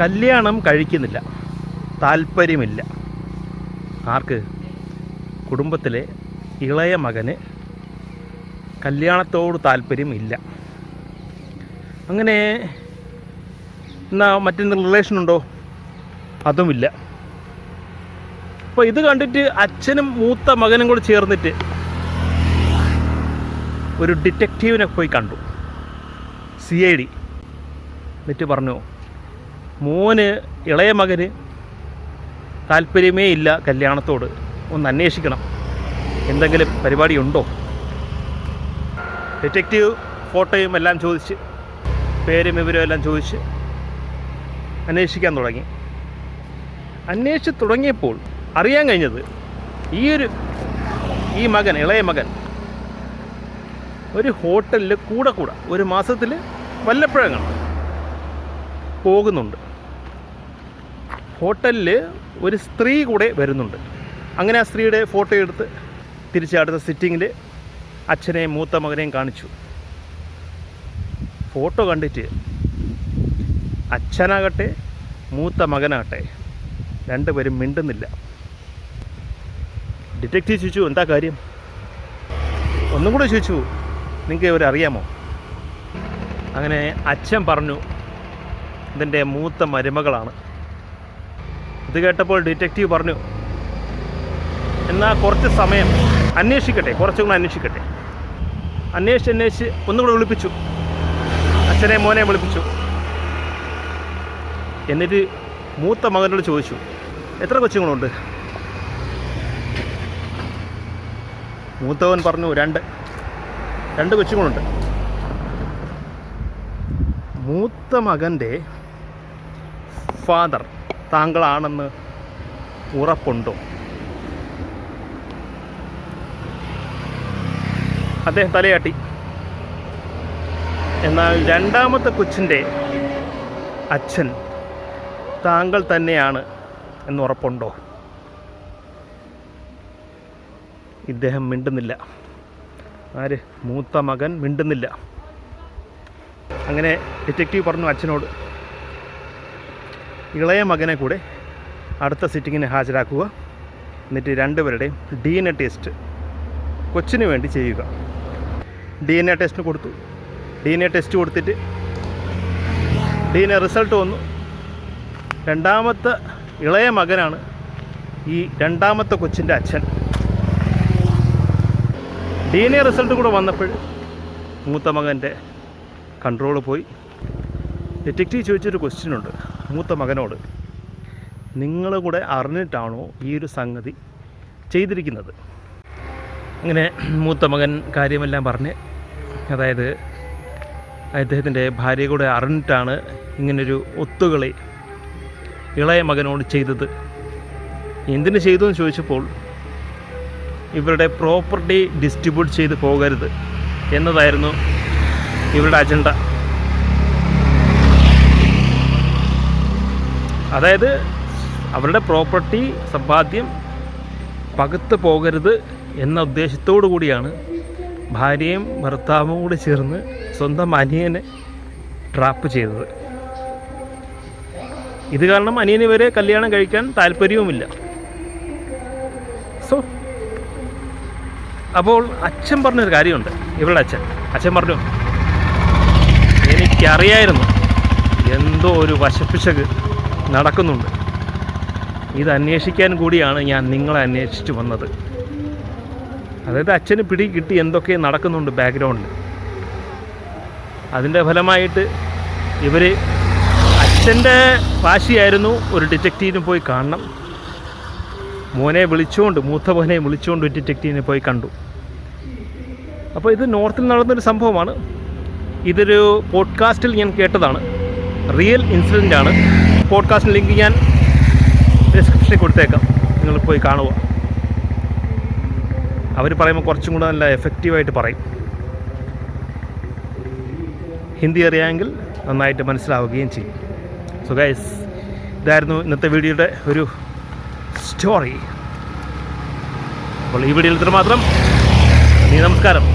കല്യാണം കഴിക്കുന്നില്ല. താല്പര്യമില്ല. ആർക്ക്? കുടുംബത്തിലെ ഇളയ മകന് കല്യാണത്തോട് താല്പര്യമില്ല അങ്ങനെ എന്നാ റിലേഷൻ ഉണ്ടോ? അതുമില്ല. അപ്പോൾ ഇത് കണ്ടിട്ട് അച്ഛനും മൂത്ത മകനും കൂടെ ചേർന്നിട്ട് ഒരു ഡിറ്റക്റ്റീവിനെ പോയി കണ്ടു. സി ഐ ഡി എന്നിട്ട് പറഞ്ഞു മോന് ഇളയ മകന് താല്പര്യമേ ഇല്ല കല്യാണത്തോട്. ഒന്ന് അന്വേഷിക്കണം. എന്തെങ്കിലും പരിപാടിയുണ്ടോ? ഡിറ്റക്റ്റീവ് ഫോട്ടോയും എല്ലാം ചോദിച്ച് പേരും വിവരവും എല്ലാം ചോദിച്ച് അന്വേഷിക്കാൻ തുടങ്ങി. അന്വേഷിച്ച് തുടങ്ങിയപ്പോൾ അറിയാൻ കഴിഞ്ഞത് ഈ ഒരു ഈ മകൻ ഇളയ മകൻ ഒരു ഹോട്ടലിൽ കൂടെ കൂടെ ഒരു മാസത്തിൽ വല്ലപ്പോഴും കാണും പോകുന്നുണ്ട്. ഹോട്ടലിൽ ഒരു സ്ത്രീ കൂടെ വരുന്നുണ്ട്. അങ്ങനെ ആ സ്ത്രീയുടെ ഫോട്ടോ എടുത്ത് തിരിച്ച് അടുത്ത സിറ്റിങ്ങിൽ അച്ഛനെയും മൂത്ത മകനെയും കാണിച്ചു. ഫോട്ടോ കണ്ടിട്ട് അച്ഛനാകട്ടെ മൂത്ത മകനാകട്ടെ രണ്ടുപേരും മിണ്ടുന്നില്ല. ഡിറ്റക്റ്റീവ് ചോദിച്ചു എന്താ കാര്യം? ഒന്നും കൂടെ ചോദിച്ചു നിങ്ങൾക്ക് ഇവരെ അറിയാമോ? അങ്ങനെ അച്ഛൻ പറഞ്ഞു ഇതിന്റെ മൂത്ത മരുമകളാണ്. കേട്ടപ്പോൾ ഡിറ്റക്റ്റീവ് പറഞ്ഞു എന്നാൽ കുറച്ച് സമയം അന്വേഷിക്കട്ടെ കുറച്ചും കൂടെ അന്വേഷിക്കട്ടെ. അന്വേഷിച്ച് അന്വേഷിച്ച് ഒന്നും കൂടെ വിളിപ്പിച്ചു. അച്ഛനെ മോനെ വിളിപ്പിച്ചു. എന്നിട്ട് മൂത്ത മകനോട് ചോദിച്ചു എത്ര കൊച്ചുങ്ങളുണ്ട്? മൂത്തവൻ പറഞ്ഞു രണ്ട് രണ്ട് കൊച്ചുങ്ങളുണ്ട്. മൂത്ത മകന്റെ ഫാദർ താങ്കളാണെന്ന് ഉറപ്പുണ്ടോ. അദ്ദേഹം തലയാട്ടി. എന്നാൽ രണ്ടാമത്തെ കൊച്ചിന്റെ അച്ഛൻ താങ്കൾ തന്നെയാണ് എന്ന് ഉറപ്പുണ്ടോ? ഇദ്ദേഹം മിണ്ടുന്നില്ല. ആര്? മൂത്ത മകൻ മിണ്ടുന്നില്ല. അങ്ങനെ ഡിറ്റക്റ്റീവ് പറഞ്ഞു അച്ഛനോട്. ഇളയ മകനെ കൂടെ അടുത്ത സിറ്റിങ്ങിന് ഹാജരാക്കുക. എന്നിട്ട് രണ്ടുപേരുടെയും ഡി എൻ എ ടെസ്റ്റ് കൊച്ചിന് വേണ്ടി ചെയ്യുക. ഡി എൻ എ ടെസ്റ്റിന് കൊടുത്തു. ഡി എൻ എ ടെസ്റ്റ് കൊടുത്തിട്ട് ഡി എൻ എ റിസൾട്ട് വന്നു. രണ്ടാമത്തെ ഇളയ മകനാണ് ഈ രണ്ടാമത്തെ കൊച്ചിന്റെ അച്ഛൻ. ഡി എൻ എ റിസൾട്ട് കൂടെ വന്നപ്പോൾ മൂത്ത മകന്റെ കൺട്രോൾ പോയി. ഡിറ്റക്റ്റീവ് ചോദിച്ചൊരു ക്വസ്റ്റ്യൻ ഉണ്ട്. മൂത്ത മകനോട് നിങ്ങൾ കൂടെ അറിഞ്ഞിട്ടാണോ ഈ ഒരു സംഗതി ചെയ്തിരിക്കുന്നത്? അങ്ങനെ മൂത്ത മകൻ കാര്യമെല്ലാം പറഞ്ഞ് അതായത് അദ്ദേഹത്തിന്റെ ഭാര്യ കൂടെ അറിഞ്ഞിട്ടാണ് ഇങ്ങനൊരു ഒത്തുകളി ഇളയ മകനോട് ചെയ്തത്. എന്തിനു ചെയ്തു എന്ന് ചോദിച്ചപ്പോൾ ഇവരുടെ പ്രോപ്പർട്ടി ഡിസ്ട്രിബ്യൂട്ട് ചെയ്ത് പോകരുത് എന്നതായിരുന്നു ഇവരുടെ അജണ്ട. അതായത് അവരുടെ പ്രോപ്പർട്ടി സമ്പാദ്യം പകുത്ത് പോകരുത് എന്ന ഉദ്ദേശത്തോടു കൂടിയാണ് ഭാര്യയും ഭർത്താവും കൂടി ചേർന്ന് സ്വന്തം അനിയനെ ട്രാപ്പ് ചെയ്തത്. ഇത് കാരണം അനിയന് വരെ കല്യാണം കഴിക്കാൻ താല്പര്യവുമില്ല. സോ അപ്പോൾ അച്ഛൻ പറഞ്ഞൊരു കാര്യമുണ്ട്. ഇവളുടെ അച്ഛൻ. അച്ഛൻ പറഞ്ഞു എനിക്കറിയായിരുന്നു എന്തോ ഒരു വശപ്പിശക് നടക്കുന്നുണ്ട്. ഇത് അന്വേഷിക്കാൻ കൂടിയാണ് ഞാൻ നിങ്ങളെ അന്വേഷിച്ച് വന്നത്. അതായത് അച്ഛന് പിടി കിട്ടി എന്തൊക്കെ നടക്കുന്നുണ്ട് ബാക്ക്ഗ്രൗണ്ടിൽ അതിന്റെ ഫലമായിട്ട് ഇവർ അച്ഛന്റെ വാശിയായിരുന്നു ഒരു ഡിറ്റക്റ്റീവിന് പോയി കാണണം. മോനെ വിളിച്ചുകൊണ്ട് മൂത്ത മോനെ വിളിച്ചുകൊണ്ട് ഒരു ഡിറ്റക്റ്റീവിനെ പോയി കണ്ടു. അപ്പോൾ ഇത് നോർത്തിൽ നടന്നൊരു സംഭവമാണ്. ഇതൊരു പോഡ്കാസ്റ്റിൽ ഞാൻ കേട്ടതാണ്. റിയൽ ഇൻസിഡന്റ് ആണ്. പോഡ്കാസ്റ്റിന് ലിങ്ക് ഞാൻ ഡിസ്ക്രിപ്ഷനിൽ കൊടുത്തേക്കാം. നിങ്ങൾ പോയി കാണുക. അവർ പറയുമ്പോൾ കുറച്ചും കൂടെ നല്ല എഫക്റ്റീവായിട്ട് പറയും. ഹിന്ദി അറിയാമെങ്കിൽ നന്നായിട്ട് മനസ്സിലാവുകയും ചെയ്യും. സോ ഗൈസ് ഇതായിരുന്നു ഇന്നത്തെ വീഡിയോയുടെ ഒരു സ്റ്റോറി അപ്പോൾ ഈ വീഡിയോയിൽ ഇത്ര മാത്രം നീ നമസ്കാരം.